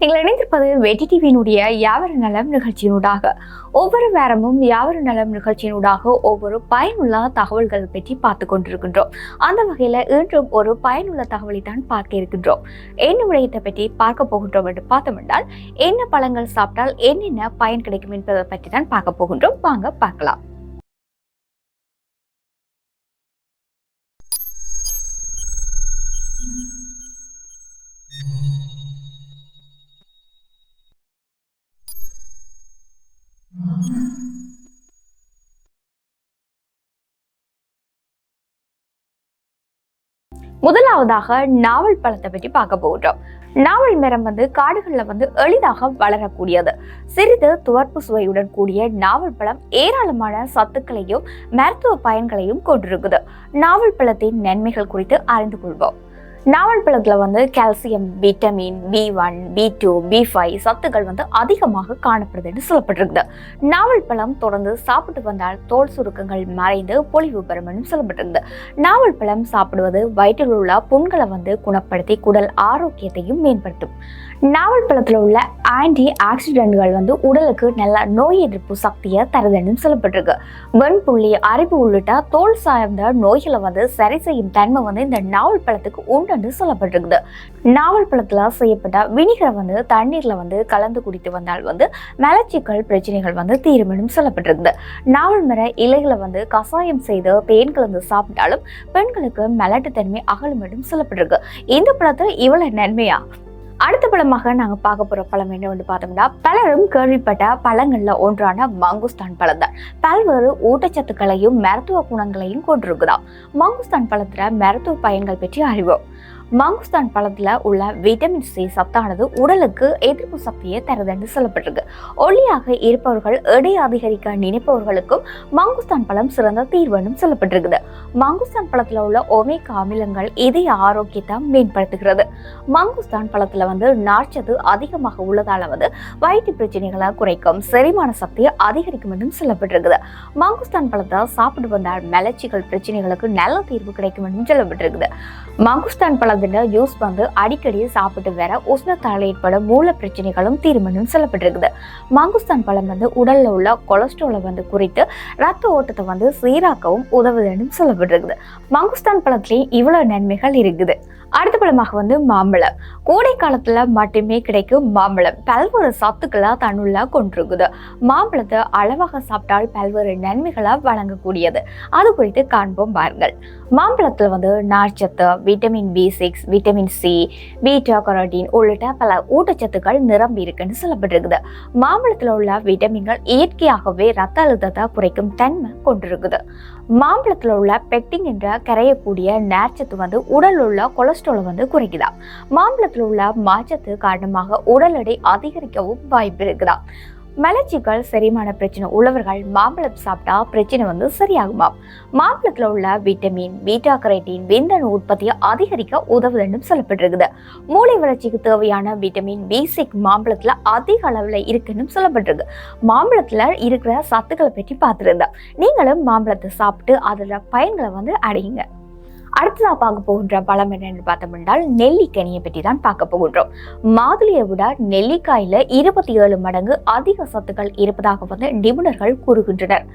நீங்கள் இணைந்திருப்பது வெட்டி டிவியினுடைய யாவர நலம் நிகழ்ச்சியினூடாக. ஒவ்வொரு வாரமும் யாவர நலம் நிகழ்ச்சியினூடாக ஒவ்வொரு பயனுள்ள தகவல்கள் பற்றி பார்த்து கொண்டிருக்கின்றோம். அந்த வகையில் இன்றும் ஒரு பயனுள்ள தகவலை தான் பார்க்க இருக்கின்றோம். என்ன விடயத்தை பற்றி பார்க்க போகின்றோம் என்று பார்த்தோம் என்றால் என்ன பழங்கள் சாப்பிட்டால் என்னென்ன பயன் கிடைக்கும் என்பதை பற்றி தான் பார்க்க போகின்றோம். வாங்க பார்க்கலாம். முதலாவதாக நாவல் பழத்தை பற்றி பார்க்க போகிறோம் நாவல் மரம் வந்து காடுகளில் வந்து எளிதாக வளரக்கூடியது. சிறிது துவர்ப்பு சுவையுடன் கூடிய நாவல் பழம் ஏராளமான சத்துக்களையும் மருத்துவ பயன்களையும் கொண்டிருக்குது. நாவல் பழத்தின் நன்மைகள் குறித்து அறிந்து கொள்வோம். நாவல் பழத்தில் வந்து calcium vitamin B one B two B five சத்துக்கள் வந்து அதிகமாக காணப்படுதுன்னு சொல்லப்பட்டிருக்குது. நாவல் பழம் தொடர்ந்து சாப்பிட்டு வந்தால் தோல் சுருக்கங்கள் மறைந்து பொலிவு பெறும் சொல்லப்பட்டிருக்குது. நாவல் பழம் சாப்பிடுவது வயிற்றில் உள்ள புண்களை வந்து குணப்படுத்தி குடல் ஆரோக்கியத்தையும் மேம்படுத்தும். நாவல் பழத்தில் உள்ள ஆன்டி ஆக்சிடென்ட்கள் வந்து உடலுக்கு நல்ல நோய் எதிர்ப்பு சக்தியை தருதுன்னு சொல்லப்பட்டிருக்கு. வெண்புள்ளி அரிப்பு உள்ளிட்ட தோல் சார்ந்த நோய்களை வந்து சரி செய்யும் தன்மை வந்து இந்த நாவல் பழத்துக்கு உண்டு சொல்லப்பட்டிருக்குது. நாவல் பழத்தில் செய்யப்பட்ட வினிகரை வந்து தண்ணீரில் வந்து கலந்து குடித்து வந்தால் வந்து மலச்சிக்கல் பிரச்சனைகள் வந்து தீருமெனும் சொல்லப்பட்டிருக்குது. நாவல் மர இலைகளை வந்து கசாயம் செய்து தேன் கலந்து சாப்பிட்டாலும் பெண்களுக்கு மலட்டுத்தன்மை அகலும் என்றும் சொல்லப்பட்டிருக்கு. இந்த பழத்தில் இவ்வளோ நன்மையா? அடுத்த பழமாக நாங்கள் பார்க்க போகிற பழம் என்ன வந்து பார்த்தோம்னா பலரும் கேள்விப்பட்ட பழங்களில் ஒன்றான மங்குஸ்தான் பழம் தான் பல்வேறு ஊட்டச்சத்துக்களையும் மருத்துவ குணங்களையும் கொண்டிருக்குதாம் மங்குஸ்தான் பழத்தில் மருத்துவ பயன்கள் பற்றி அறிவோம். மங்குஸ்தான் பழத்தில் உள்ள விட்டமின் சி சத்தானது உடலுக்கு எதிர்ப்பு சக்தியை தருதுன்னு சொல்லப்பட்டிருக்கு. ஒல்லியாக இருப்பவர்கள் எடை அதிகரிக்க நினைப்பவர்களுக்கும் மங்குஸ்தான் பழம் சிறந்த தீர்வுன்னு சொல்லப்பட்டிருக்குது. மங்குஸ்தான் பழத்தில் உள்ள ஒமேகா அமிலங்கள் இதய ஆரோக்கியத்தை மேம்படுத்துகிறது. மங்குஸ்தான் பழத்தில் வந்து நார்ச்சத்து அதிகமாக உள்ளதால வந்து வயிற்று பிரச்சனைகளை குறைக்கும் செரிமான சக்தியை அதிகரிக்கும் என்றும் சொல்லப்பட்டிருக்குது. மங்குஸ்தான் பழத்தை சாப்பிட்டு வந்தால் மலர்ச்சிகள் பிரச்சனைகளுக்கு நல்ல தீர்வு கிடைக்கும் என்றும் சொல்லப்பட்டிருக்குது. மங்குஸ்தான் பழத்தின் ஜூஸ் வந்து அடிக்கடி சாப்பிட்டு வர உஷ்ணத்தால் ஏற்படும் மூல பிரச்சனைகளும் தீர்மானம் சொல்லப்பட்டிருக்குது. மாங்குஸ்தான் பழம் வந்து உடல்ல உள்ள கொலஸ்ட்ராலை வந்து குறித்து ரத்த ஓட்டத்தை வந்து சீராக்கவும் உதவுதுன்னு சொல்லப்பட்டிருக்குது. மாங்குஸ்தான் பழத்துலேயும் இவ்வளவு நன்மைகள் இருக்குது. அடுத்த பழமாக வந்து மாம்பழம். கோடை காலத்துல மட்டுமே கிடைக்கும் மாம்பழம். பல்வேறு சத்துக்களை தன்னுள்ள கொண்டிருக்குது. மாம்பழத்தை அளவாக சாப்பிட்டால் பல்வேறு நன்மைகளை வழங்கக்கூடியது. அது குறித்து காண்போம் பாருங்கள். மாம்பழத்தில் வந்து நார்ச்சத்து vitamin B six vitamin C beta carotene உள்ளிட்ட பல ஊட்டச்சத்துக்கள் நிரம்பி இருக்குன்னு சொல்லப்பட்டிருக்குது. மாம்பழத்தில் உள்ள விட்டமின்கள் இயற்கையாகவே ரத்த அழுத்தத்தை குறைக்கும் தன்மை கொண்டிருக்குது. மாம்பழத்தில் உள்ள பெக்டிங் என்ற கரையக்கூடிய நேர்ச்சத்து வந்து உடல் உள்ள கொலஸ்ட்ரால் வந்து குறைக்குதாம் மாம்பழத்தில் உள்ள மாச்சத்து காரணமாக உடல் எடை அதிகரிக்கவும் வாய்ப்பு இருக்குதா? மலச்சிக்கல் செரிமான பிரச்சனை உள்ளவர்கள் மாம்பழம் சாப்பிட்டா பிரச்சனை வந்து சரியாகுமாம் மாம்பழத்தில் உள்ள விட்டமின் பீட்டா கரைட்டின் விந்தணு உற்பத்தியை அதிகரிக்க உதவுதுன்னு சொல்லப்பட்டிருக்குது. மூளை வளர்ச்சிக்கு தேவையான விட்டமின் பி சிக் மாம்பழத்தில் அதிக அளவில் இருக்குன்னு சொல்லப்பட்டிருக்கு. மாம்பழத்தில் இருக்கிற சத்துக்களை பற்றி பார்த்துருந்தேன். நீங்களும் மாம்பழத்தை சாப்பிட்டு அதில் பயன்களை வந்து அடையுங்க. அடுத்ததாக பார்க்க போகின்ற பழம் என்னென்னு பார்த்தோம் என்றால் நெல்லிக்கனியை பற்றி தான் பார்க்க போகின்றோம். மாதுளையை விட நெல்லிக்காயில் இருபத்தி ஏழு மடங்கு அதிக சத்துக்கள் இருப்பதாக வந்து நிபுணர்கள் கூறுகின்றனர்.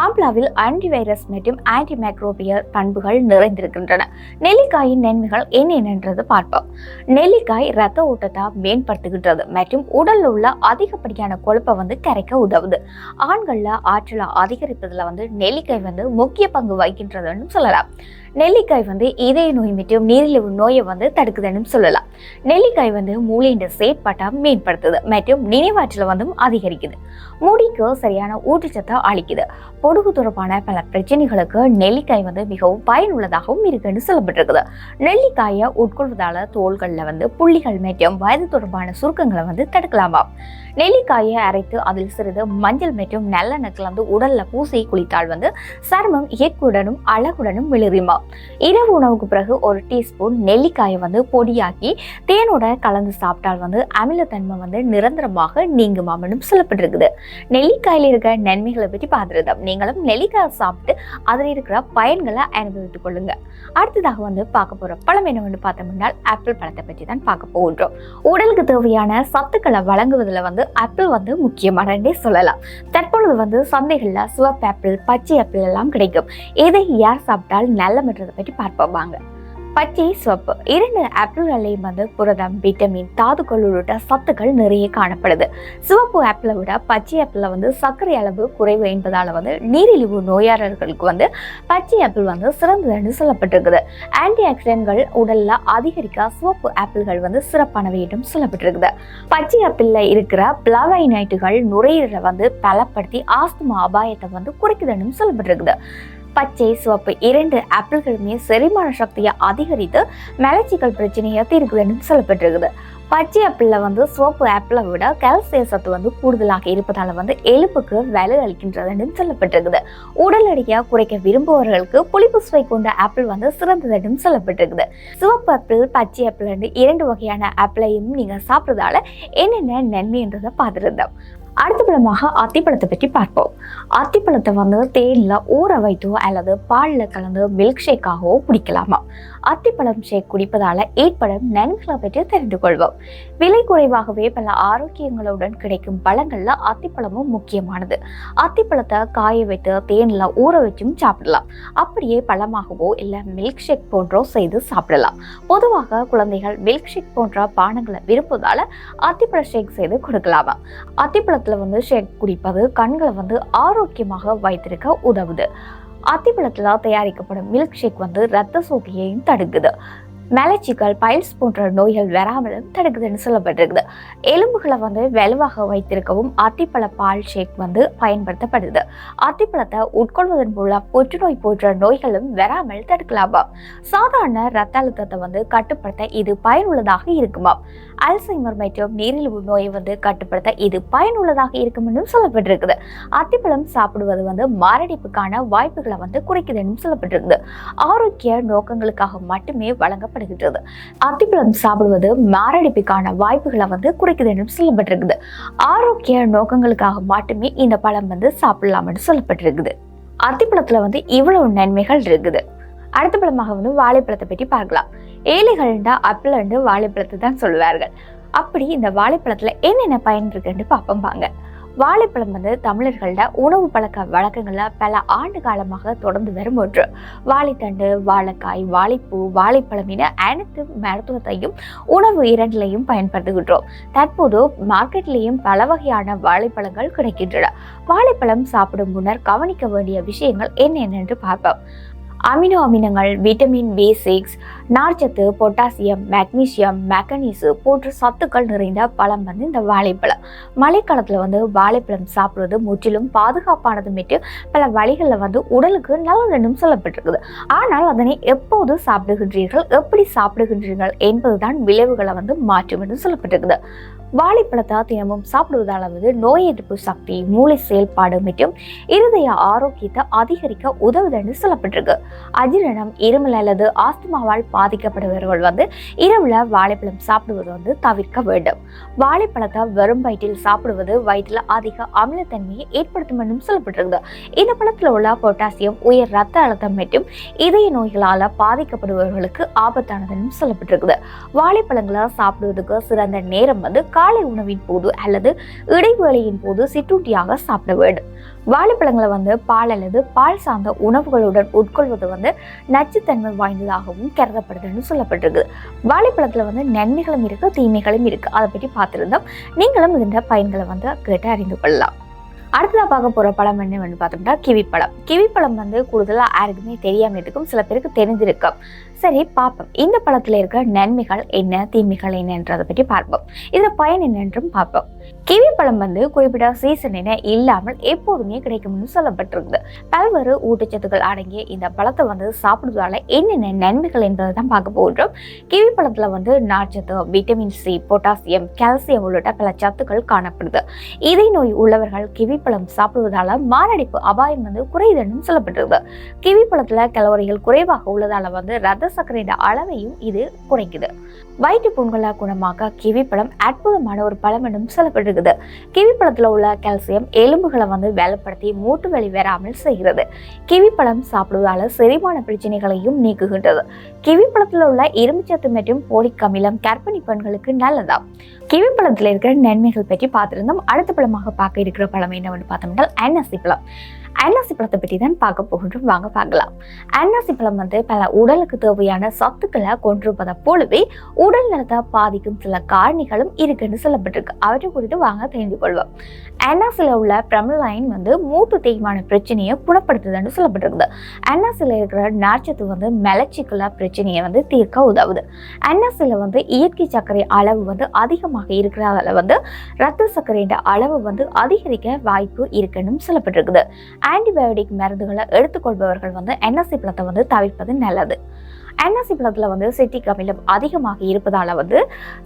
ஆம்லாவில் ஆன்டிவைரஸ் மற்றும் ஆன்டி மைக்ரோபியல் பண்புகள் நிறைந்திருக்கின்றன. நெல்லிக்காயின் நன்மைகள் என்னென்னன்றது பார்ப்போம். நெல்லிக்காய் இரத்த ஓட்டத்தை மேம்படுத்துகின்றது மற்றும் உடலில் உள்ள அதிகப்படியான கொழுப்பை வந்து கரைக்க உதவுது. ஆண்களில் ஆற்றலை அதிகரிப்பதில் வந்து நெல்லிக்காய் வந்து முக்கிய பங்கு வகிக்கின்றதுன்னு சொல்லலாம். நெல்லிக்காய் வந்து இதய நோய் மற்றும் நீரிழிவு நோயை வந்து தடுக்குதுன்னு சொல்லலாம். நெல்லிக்காய் வந்து மூளையின் செயற்பாட்டை மேம்படுத்துது மற்றும் நினைவாற்றலை வந்து அதிகரிக்குது. முடிக்கு சரியான ஊட்டச்சத்தை அளிக்குது. பொடுகு தொடர்பான பல பிரச்சனைகளுக்கு நெல்லிக்காய் வந்து மிகவும் பயனுள்ளதாகவும் இருக்குன்னு சொல்லப்பட்டிருக்குது. நெல்லிக்காயை உட்கொள்வதால தோள்களில் வந்து புள்ளிகள் மற்றும் வயது தொடர்பான சுருக்கங்களை வந்து தடுக்கலாமாம். நெல்லிக்காயை அரைத்து அதில் சிறிது மஞ்சள் மற்றும் நல்லெண்ணெய் கலந்து உடல்ல பூசி குளித்தால் வந்து சருமம் இயக்குடனும் அழகுடனும் விளிருமா இரவு உணவுக்கு பிறகு ஒரு டீஸ்பூன் நெல்லிக்காயை வந்து பொடியாக்கி தேனோட கலந்து சாப்பிட்டால் வந்து அமிலத்தன்மை வந்து நிரந்தரமாக நீங்குமாமனும் சொல்லப்பட்டிருக்குது. நெல்லிக்காயில் இருக்கிற நன்மைகளை பற்றி பார்த்துருந்தோம். நீங்களும் நெல்லிக்காய் சாப்பிட்டு அதில் இருக்கிற பயன்களை அனுபவித்துக் கொள்ளுங்க. அடுத்ததாக வந்து பார்க்க போற பழம் என்னவென்று பார்த்தோம்னா ஆப்பிள் பழத்தை பற்றி தான் பார்க்க போகின்றோம். உடலுக்கு தேவையான சத்துக்களை வழங்குவதில் வந்து ஆப்பிள் வந்து முக்கியமானே சொல்லலாம். தற்பொழுது வந்து சந்தைகளில் சிவப்பு ஆப்பிள் பச்சை ஆப்பிள் எல்லாம் கிடைக்கும். எதை யார் சாப்பிட்டால் நல்லமன்றதை பற்றி பார்ப்போம் வாங்க. பச்சை சிவப்பு இரண்டு ஆப்பிள்களையும் வந்து புரதம் விட்டமின் தாதுக்கள் உள்ளிட்ட சத்துக்கள் நிறைய காணப்படுது. சிவப்பு ஆப்பிளை விட பச்சை ஆப்பிளில் வந்து சர்க்கரை அளவு குறைவு என்பதால் வந்து நீரிழிவு நோயாளர்களுக்கு வந்து பச்சை ஆப்பிள் வந்து சிறந்ததுன்னு சொல்லப்பட்டிருக்குது. ஆன்டி ஆக்சிடென்ட்கள் உடலில் அதிகரிக்க சிவப்பு ஆப்பிள்கள் வந்து சிறப்பானவை என்றும் சொல்லப்பட்டிருக்குது. பச்சை ஆப்பிளில் இருக்கிற பிளவைனைட்டுகள் நுரையீரலை வந்து பலப்படுத்தி ஆஸ்துமா அபாயத்தை வந்து குறைக்குதுன்னு சொல்லப்பட்டிருக்குது. பச்சை சிவப்பு இரண்டு ஆப்பிள்களுமே செரிமான சக்தியை அதிகரித்து மலச்சிக்கல் பிரச்சனையை தீர்க்குதுன்னு சொல்லப்பட்டிருக்குது. பச்சை ஆப்பிளில் வந்து சிவப்பு ஆப்பிளை விட கால்சிய சத்து வந்து கூடுதலாக இருப்பதால் வந்து எலும்புக்கு வலு அளிக்கின்றதுன்னு சொல்லப்பட்டிருக்குது. உடல் எடையை குறைக்க விரும்புபவர்களுக்கு புளிப்பு சுவை கொண்ட ஆப்பிள் வந்து சிறந்ததுன்னு சொல்லப்பட்டிருக்குது. சிவப்பு ஆப்பிள் பச்சை ஆப்பிள் இரண்டு வகையான ஆப்பிளையும் நீங்கள் சாப்பிட்றதால என்னென்ன நன்மைன்றதை பார்த்துருந்தோம் அடுத்த படமாக அத்திப்பழத்தை பற்றி பார்ப்போம். அத்திப்பழத்தை வந்து தேனில் ஊற வைத்தோ அல்லது பாலில் கலந்து மில்க் ஷேக்காகவோ குடிக்கலாமா அத்திப்பழம் ஷேக் குடிப்பதால் ஏற்படும் நன்மைகளை பற்றி தெரிந்து கொள்வோம். விலை குறைவாகவே பல ஆரோக்கியங்களுடன் கிடைக்கும் பழங்களில் அத்திப்பழமும் முக்கியமானது. அத்திப்பழத்தை காய வைத்து தேனில் ஊற வச்சும் சாப்பிடலாம். அப்படியே பழமாகவோ இல்லை மில்க் ஷேக் போன்றோ செய்து சாப்பிடலாம். பொதுவாக குழந்தைகள் மில்க் ஷேக் போன்ற பானங்களை விரும்புவதால் அத்திப்பழ ஷேக் செய்து கொடுக்கலாமா அத்திப்பழத்தை நேரத்தில் வந்து ஷேக் குடிப்பது கண்களை வந்து ஆரோக்கியமாக வைத்திருக்க உதவுது. அத்திப்பழத்தில் தயாரிக்கப்படும் மில்க் ஷேக் வந்து இரத்த சோகையையும் தடுக்குது. மலச்சிக்கல் பைல்ஸ் போன்ற நோய்கள் வராமலும் தடுக்குதுன்னு சொல்லப்பட்டிருக்குது. எலும்புகளை வந்து வலுவாக வைத்திருக்கவும் அத்திப்பழ பால் ஷேக் வந்து பயன்படுத்தப்படுது. அத்திப்பழத்தை உட்கொள்வதன் மூலம் புற்றுநோய் போன்ற நோய்களும் வராமல் தடுக்கலாமாம். சாதாரண ரத்த அழுத்தத்தை வந்து கட்டுப்படுத்த இது பயனுள்ளதாக இருக்குமாம். அல்சைமர் மற்றும் நீரிழிவு நோயை வந்து கட்டுப்படுத்த இது பயனுள்ளதாக இருக்கும்னு சொல்லப்பட்டிருக்குது. அத்திப்பழம் சாப்பிடுவது வந்து மாரடைப்புக்கான வாய்ப்புகளை வந்து குறைக்குதுன்னு சொல்லப்பட்டிருக்குது. ஆரோக்கிய நோக்கங்களுக்காக மட்டுமே வழங்கப்படுகின்றது அத்திப்பழம் சாப்பிடுவது மாரடைப்புக்கான வாய்ப்புகளை வந்து குறைக்குதுன்னு சொல்லப்பட்டிருக்குது. ஆரோக்கிய நோக்கங்களுக்காக மட்டுமே இந்த பழம் வந்து சாப்பிடலாம்னு சொல்லப்பட்டிருக்குது. அத்திப்பழத்துல வந்து இவ்வளவு நன்மைகள் இருக்குது. அடுத்த பழமாக வந்து வாழைப்பழத்தை பற்றி பார்க்கலாம். ஏழைகள்ண்டா அப்பிளண்டு வாழைப்பழத்தை தான் சொல்லுவார்கள். அப்படி இந்த வாழைப்பழத்துல என்னென்ன பயன் இருக்குன்னு பார்ப்போம் பாங்க வாழைப்பழம் வந்து தமிழர்களோட உணவு பழக்க வழக்கங்களில் பல ஆண்டு காலமாக தொடர்ந்து வரும் ஒன்று. வாழைத்தண்டு வாழைக்காய் வாழைப்பூ வாழைப்பழம் என அனைத்து மருத்துவத்தையும் உணவு இரண்டிலையும் பயன்படுத்துகின்றோம். தற்போது மார்க்கெட்லேயும் பல வகையான வாழைப்பழங்கள் கிடைக்கின்றன. வாழைப்பழம் சாப்பிடும் முன்னர் கவனிக்க வேண்டிய விஷயங்கள் என்னென்னு பார்ப்போம். அமினோ அமினங்கள் விட்டமின் பி சிக்ஸ் நார்ச்சத்து பொட்டாசியம் மெக்னீசியம் மெக்கனீசு போன்ற சத்துக்கள் நிறைந்த பழம் வந்து இந்த வாழைப்பழம். மழைக்காலத்தில் வந்து வாழைப்பழம் சாப்பிடுவது முற்றிலும் பாதுகாப்பானது மீட்டு பல வழிகளில் வந்து உடலுக்கு நல்லதுன்னு சொல்லப்பட்டிருக்குது. ஆனால் அதனை எப்போது சாப்பிடுகின்றீர்கள் எப்படி சாப்பிடுகின்றீர்கள் என்பதுதான் விளைவுகளை வந்து மாற்றும் என்று சொல்லப்பட்டிருக்குது. வாழைப்பழத்தை தினமும் சாப்பிடுவதாலாவது நோய் எதிர்ப்பு சக்தி மூளை செயல்பாடு மற்றும் இருதய ஆரோக்கியத்தை அதிகரிக்க உதவுதுன்னு சொல்லப்பட்டிருக்கு. அஜீரணம் இருமல் அல்லது ஆஸ்துமாவால் பாதிக்கப்படுபவர்கள் வந்து இரவுல வாழைப்பழம் சாப்பிடுவது வந்து தவிர்க்க வேண்டும். வாழைப்பழத்தை வெறும் வயிற்றில் சாப்பிடுவது வயிற்றில் அதிக அமிலத்தன்மையை ஏற்படுத்தும் என்றும் சொல்லப்பட்டிருக்குது இந்த பழத்தில் உள்ள பொட்டாசியம் உயர் ரத்த அழுத்தம் மற்றும் இதய நோய்களால் பாதிக்கப்படுபவர்களுக்கு ஆபத்தானதுன்னு சொல்லப்பட்டிருக்குது. வாழைப்பழங்களை சாப்பிடுவதற்கு சிறந்த நேரம் வந்து காலை உணவின் போது அல்லது இடைவேளையின் போது சிற்றுண்டியாக சாப்பிட வேண்டும். வாழைப்பழங்களை வந்து பால் அல்லது பால் சார்ந்த உணவுகளுடன் உட்கொள்வது வந்து நச்சுத்தன்மை வாய்ந்ததாகவும் கருதப்படுதுன்னு சொல்லப்பட்டிருக்கு. வாழைப்பழத்தில் வந்து நன்மைகளும் இருக்குது தீமைகளும் இருக்கு. அதை பற்றி பார்த்துருந்தோம். நீங்களும் இதன் பயன்களை வந்து கேட்டு அறிந்து கொள்ளலாம். அடுத்ததாக பார்க்க போகிற பழம் என்னன்னு பார்த்தோம்னா கிவி பழம் கிவி பழம் வந்து கூடுதலாக யாருக்குமே தெரியாமல் இருக்கும் சில பேருக்கு தெரிஞ்சிருக்கும். சரி பார்ப்போம். இந்த பழத்தில் இருக்கிற நன்மைகள் என்ன தீமைகள் என்னன்றதை பற்றி பார்ப்போம். இதில் பயன் என்னன்றும் பார்ப்போம். கிவி பழம் வந்து குறிப்பிட்ட சீசன் என இல்லாமல் எப்போதுமே கிடைக்கும்னு சொல்லப்பட்டிருக்குது பல்வேறு ஊட்டச்சத்துக்கள் அடங்கிய இந்த பழத்தை வந்து சாப்பிடுவதால என்னென்ன நன்மைகள் என்பதை தான் பார்க்க போகிறோம் கிவி பழத்தில் வந்து நார்ச்சத்து விட்டமின் சி பொட்டாசியம் கால்சியம் உள்ளிட்ட பல சத்துக்கள் காணப்படுது. இதய நோய் உள்ளவர்கள் கிவி பழம் சாப்பிடுவதால மாரடைப்பு அபாயம் வந்து குறையுதுன்னு சொல்லப்பட்டிருக்கு கிவி பழத்தில் கலோரிகள் குறைவாக உள்ளதால வந்து ரத்த சர்க்கரையின் அளவையும் இது குறைக்குது. வயிற்று புண்களாக குணமாக கிவி பழம் அற்புதமான ஒரு பழம் என்றும் சொல்லப்பட்டிருக்குது. கிவி பழத்துல உள்ள கால்சியம் எலும்புகளை வந்து வேலைப்படுத்தி மூட்டு வலி வராமல் செய்கிறது. கிவி பழம் சாப்பிடுவதால செரிமான பிரச்சனைகளையும் நீக்குகின்றது. கிவி பழத்துல உள்ள இரும்புச்சத்து மற்றும் போலிக் அமிலம் கர்ப்பிணி பெண்களுக்கு நல்லதா கிவி இருக்கிற நன்மைகள் பற்றி பார்த்திருந்தோம். அடுத்த பழமாக பார்க்க இருக்கிற பழம் என்னவென்று பார்த்தோம்னா அன்னாசி பழம். அன்னாசி பழத்தை பற்றி தான் பார்க்க போகின்றோம். வாங்க பார்க்கலாம். அன்னாசி பழம் வந்து பல உடலுக்கு தேவையான சத்துக்களை கொண்டிருப்பதை போலவே உடல் நலத்தை பாதிக்கும் சில காரணிகளும் இருக்குன்னு சொல்லப்பட்டிருக்கு. அவற்றை குறித்து வாங்க தெரிந்து கொள்வோம். அன்னாசில உள்ள பிரமலைன் வந்து மூட்டு தேய்மான பிரச்சனையை குணப்படுத்துதுன்னு சொல்லப்பட்டிருக்குது. அன்னாசில இருக்கிற நார்ச்சத்து வந்து மெலச்சிக்குள்ள பிரச்சனையை வந்து தீர்க்க உதவுது. அன்னாசில வந்து இயற்கை சர்க்கரை அளவு வந்து அதிகமாக இருக்கிறதால வந்து ரத்த சர்க்கரையின் அளவு வந்து அதிகரிக்க வாய்ப்பு இருக்குன்னு சொல்லப்பட்டிருக்குது. ஆன்டிபயோட்டிக் மருந்துகளை எடுத்துக்கொள்பவர்கள் வந்து என்எஸ்சி பழத்தை வந்து தவிர்ப்பது நல்லது. என்எஸ்சி பழத்தில் வந்து சிட்டிக் அமிலம் அதிகமாக இருப்பதால் வந்து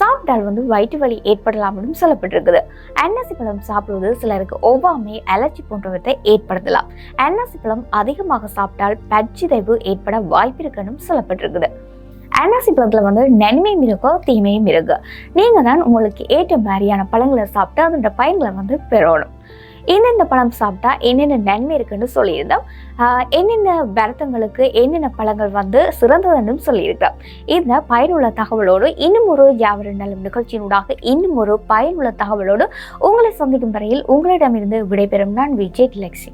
சாப்பிட்டால் வந்து வயிற்று வலி ஏற்படலாம்னு சொல்லப்பட்டிருக்குது. என்எஸ்சி பழம் சாப்பிடுவது சிலருக்கு ஒவ்வாமை அலர்ஜி போன்றவற்றை ஏற்படுத்தலாம். என்எஸ்சி பழம் அதிகமாக சாப்பிட்டால் பச்சிதைவு ஏற்பட வாய்ப்பிருக்குன்னு சொல்லப்பட்டிருக்குது. அன்னாசி பழத்தில் வந்து நன்மையும் இருக்கும் தீமையும் இருக்கு நீங்கள் தான் உங்களுக்கு ஏற்ற மாதிரியான பழங்களை சாப்பிட்டு அதோட பயன்களை வந்து பெறணும். எந்தெந்த பழம் சாப்பிட்டா என்னென்ன நன்மை இருக்குன்னு சொல்லியிருந்தோம். என்னென்ன வருத்தங்களுக்கு என்னென்ன பழங்கள் வந்து சிறந்ததுன்னு சொல்லியிருக்கோம் இந்த பயனுள்ள தகவலோடு இன்னும் ஒரு யாவர நலம் நிகழ்ச்சியினூடாக இன்னும் ஒரு பயனுள்ள தகவலோடு உங்களை சந்திக்கும் வரையில் உங்களிடமிருந்து விடைபெறும் நான் விஜய் லக்ஷ்மி